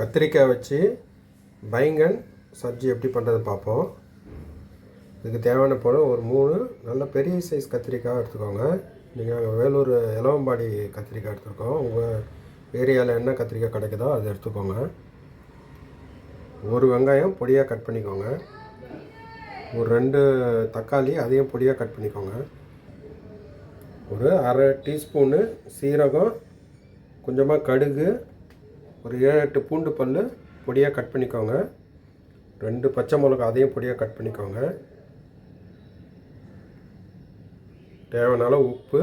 கத்திரிக்காய் வச்சு பைங்கன் சப்ஜி எப்படி பண்ணுறது பார்ப்போம். இதுக்கு தேவையான பொருள் ஒரு மூணு நல்ல பெரிய சைஸ் கத்திரிக்காய் எடுத்துக்கோங்க. நீங்கள் வேலூர் இளவம்பாடி கத்திரிக்காய் எடுத்துருக்கோம். உங்கள் ஏரியாவில் என்ன கத்திரிக்காய் கிடைக்குதோ அதை எடுத்துக்கோங்க. ஒரு வெங்காயம் பொடியாக கட் பண்ணிக்கோங்க. ஒரு ரெண்டு தக்காளி அதையும் பொடியாக கட் பண்ணிக்கோங்க. ஒரு அரை டீஸ்பூனு சீரகம் கொஞ்சமாக கடுகு ஒரு ஏழு எட்டு பூண்டு பல் பொடியாக கட் பண்ணிக்கோங்க. ரெண்டு பச்சை மிளகா அதையும் பொடியாக கட் பண்ணிக்கோங்க. தேவையான உப்பு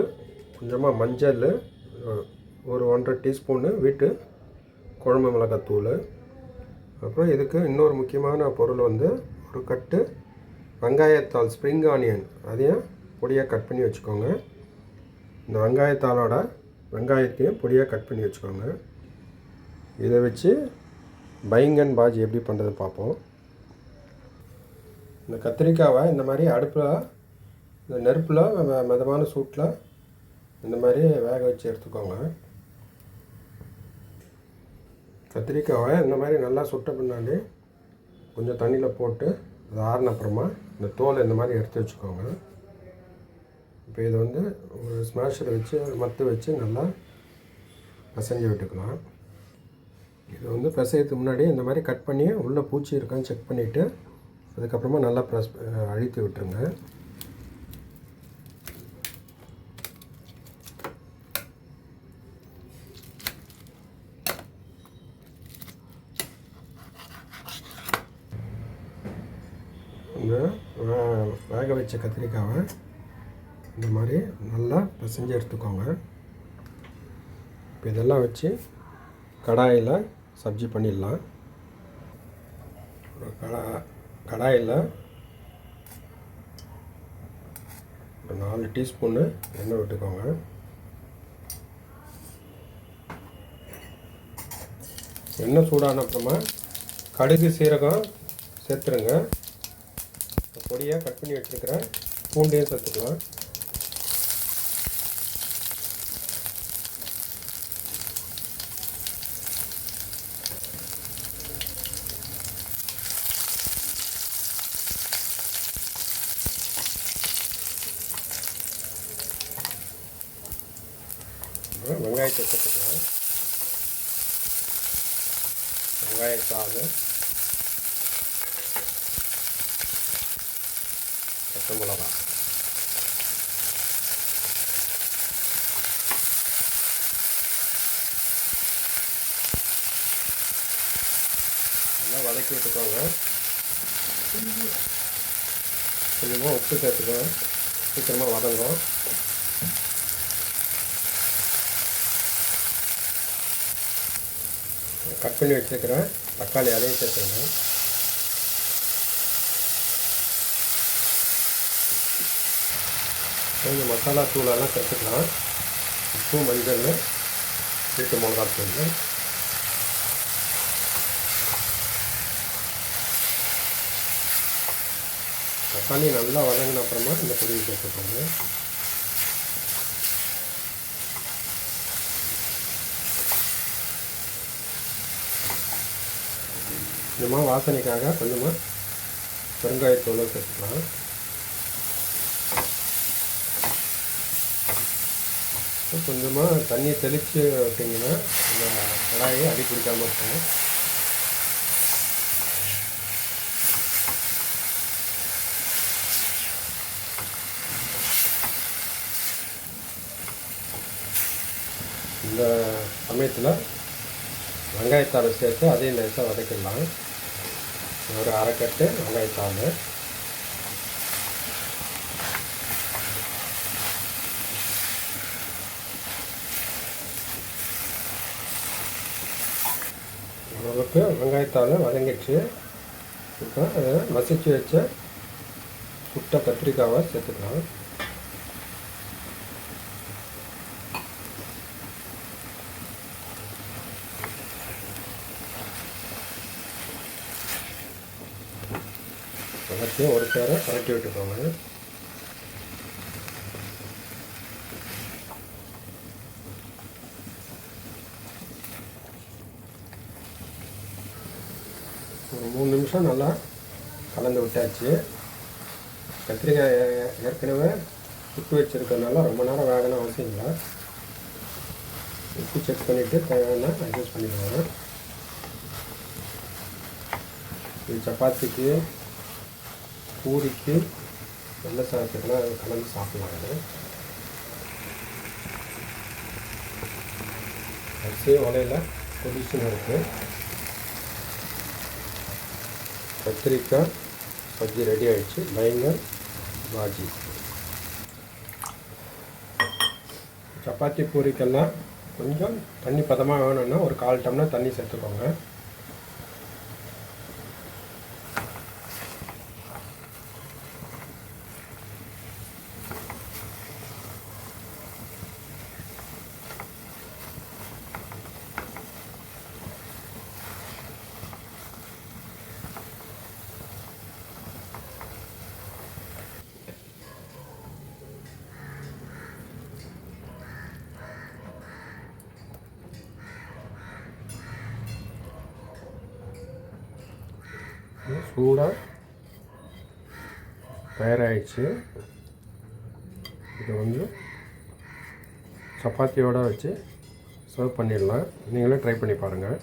கொஞ்சமாக மஞ்சள் ஒரு ஒன்றரை டீஸ்பூனு வீட்டு குழம்பு மிளகாத்தூள். அப்புறம் இதுக்கு இன்னொரு முக்கியமான பொருள் வந்து ஒரு கட்டு வெங்காயத்தாள் ஸ்ப்ரிங் ஆனியன் அதையும் பொடியாக கட் பண்ணி வச்சுக்கோங்க. இந்த வெங்காயத்தாளோட வெங்காயத்தையும் பொடியாக கட் பண்ணி வச்சுக்கோங்க. இதை வச்சு பைங்கன் பாஜி எப்படி பண்ணுறது பார்ப்போம். இந்த கத்திரிக்காவை இந்த மாதிரி அடுப்பில் இந்த நெருப்பில் மிதமான சூட்டில் இந்த மாதிரி வேக வச்சு எடுத்துக்கோங்க. கத்திரிக்காவை இந்த மாதிரி நல்லா சுட்ட பின்னாடி கொஞ்சம் தண்ணியில் போட்டு அது ஆறின அப்புறமா இந்த தோலை இந்த மாதிரி எடுத்து வச்சுக்கோங்க. இப்போ இதை வந்து ஒரு ஸ்மாஷரை வச்சு மத்து வச்சு நல்லா பசஞ்சு விட்டுக்கலாம். இது வந்து பிசையத்துக்கு முன்னாடி இந்த மாதிரி கட் பண்ணி உள்ளே பூச்சி இருக்கான்னு செக் பண்ணிவிட்டு அதுக்கப்புறமா நல்லா ப்ரெஸ் அழுத்தி விட்டுருங்க. இந்த வே- வேக வச்ச கத்திரிக்காவை இந்த மாதிரி நல்லா பிசைஞ்சு எடுத்துக்கோங்க. இப்போ இதெல்லாம் வச்சு கடாயில் சப்ஜி பண்ணிடலாம். ஒரு கடா கடாயில் ஒரு நாலு டீஸ்பூனு எண்ணெய் விட்டுக்கோங்க. எண்ணெய் சூடான அப்புறமா கடுகு சீரகம் சேர்த்துருங்க. பொடியாக கட் பண்ணி வச்சுருக்கிற பூண்டையும் சேர்த்துக்கலாம் அப்புறம் வெங்காயத்தை சேர்த்துக்கலாம் வெங்காயத்தாள் பச்சை மிளகா நல்லா வதக்கி விட்டுக்கோங்க கொஞ்சமாக உப்பு சேர்த்துக்கோங்க சீக்கிரமாக வதங்கும் கட் பண்ணி வச்சுருக்கிறேன். தக்காளி அதையும் சேர்த்துருங்க. கொஞ்சம் மசாலா தூளெல்லாம் சேர்த்துக்கலாம். உப்பு மஞ்சள் வீட்டு மிளகாத்தூள் தக்காளி நல்லா வதங்கின அப்புறமா இந்த பொடியை சேர்த்துக்கோங்க. கொஞ்சமாக வாசனைக்காக கொஞ்சமாக பெருங்காயத்தூளை சேர்த்துக்கலாம். கொஞ்சமாக தண்ணி தெளித்து விட்டிங்கன்னா இந்த கடாயை அடி பிடிக்காமல் இருக்கும். இந்த சமயத்தில் வெங்காயத்தாளை சேர்த்து அதையும் லேசாக வதக்கிடலாம். ஒரு அரைக்கட்டு வெங்காயத்தாள். ஓரளவுக்கு வெங்காயத்தாள் வதங்கிடுச்சு. இப்போ அதை மசிச்சு வச்ச சுட்ட கத்திரிக்காவை சேர்த்துக்கலாம். எல்லாத்தையும் ஒரு சேர பரட்டி விட்டுக்கோங்க. ஒரு மூணு நிமிஷம் நல்லா கலந்து விட்டாச்சு. கத்திரிக்காய் ஏ- ஏற்கனவே உப்பு வச்சுருக்கறனால ரொம்ப நேரம் வேகணும் அவசியம் இல்லை. உப்பு செக் பண்ணிவிட்டு தேவையான அட்ஜஸ்ட் பண்ணிடுவாங்க இது சப்பாத்திக்கு பூரிக்கு வெள்ளை சாதத்துக்குலாம் கலந்து சாப்பிடுவாங்க. அரிசியே அரிசி கொதிச்சுன்னு இருக்குது கத்திரிக்காய் பஜ்ஜி ரெடி ஆகிடுச்சு பயங்கர் பாஜி. சப்பாத்தி பூரிக்கெல்லாம் கொஞ்சம் தண்ணி பதமாக வேணும்னா ஒரு கால் டம்னா தண்ணி சேர்த்துக்கோங்க. சூடாக தயாராகிடுச்சு இதை வந்து சப்பாத்தியோடு வச்சு சர்வ் பண்ணிடலாம். நீங்களே ட்ரை பண்ணி பாருங்கள்